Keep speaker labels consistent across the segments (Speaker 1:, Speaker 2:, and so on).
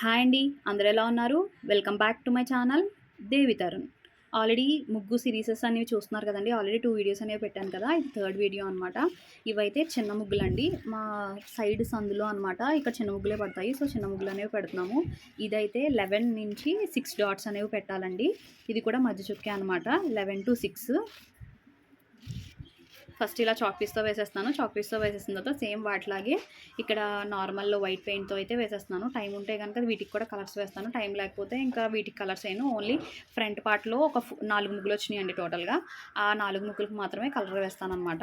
Speaker 1: Hi అండి అందరు ఎలా ఉన్నారు? Welcome back to my channel Devi Tarun already ముగ్గు సిరీసెస్ అనేవి చూస్తున్నారు కదండి ఆల్రెడీ టూ వీడియోస్ అనేవి పెట్టాను కదా ఇది థర్డ్ వీడియో అనమాట ఇవైతే చిన్న ముగ్గులు అండి మా సైడ్ సందులో అనమాట ఇక్కడ చిన్న ముగ్గులే పడతాయి సో చిన్న ముగ్గులు అనేవి పెడుతున్నాము. ఇదైతే లెవెన్ నుంచి సిక్స్ డాట్స్ అనేవి పెట్టాలండి ఇది కూడా మధ్య చుక్కే అనమాట లెవెన్ టు సిక్స్ ఫస్ట్ ఇలా చాక్ పీస్తో వేసేస్తాను. చాక్ పీస్తో వేసేసిన తర్వాత సేమ్ వాటిలాగే ఇక్కడ నార్మల్లో వైట్ పెయింట్తో అయితే వేసేస్తున్నాను. టైం ఉంటే కనుక వీటికి కూడా కలర్స్ వేస్తాను. టైం లేకపోతే ఇంకా వీటికి కలర్స్ అయిన ఓన్లీ ఫ్రంట్ పార్ట్లో ఒక నాలుగు ముగ్గులు వచ్చినాయండి టోటల్గా. ఆ నాలుగు ముగ్గులకు మాత్రమే కలర్ వేస్తాను అనమాట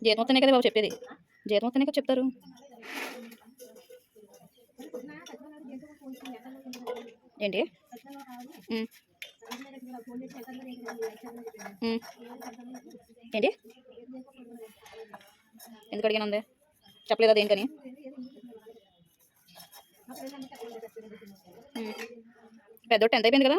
Speaker 1: జీతం వస్తేనే కదా బాబు చెప్పేది. జీతం వస్తేనే కదా చెప్తారు. ఏంటి? Hmm. ఏంటి? ఎందుకు అడిగాను ఉంది చెప్పలేదా దేనికని? ఉమ్. పెద్దోడు టెన్త్ అయిపోయింది కదా?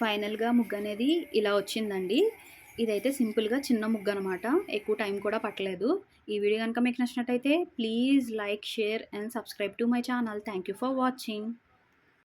Speaker 1: ఫైనల్గా ముగ్గు అనేది ఇలా వచ్చిందండి. ఇదైతే సింపుల్గా చిన్న ముగ్గు అనమాట ఎక్కువ టైం కూడా పట్టలేదు. ఈ వీడియో కనుక మీకు నచ్చినట్టయితే please like share and subscribe to my channel. Thank you for watching.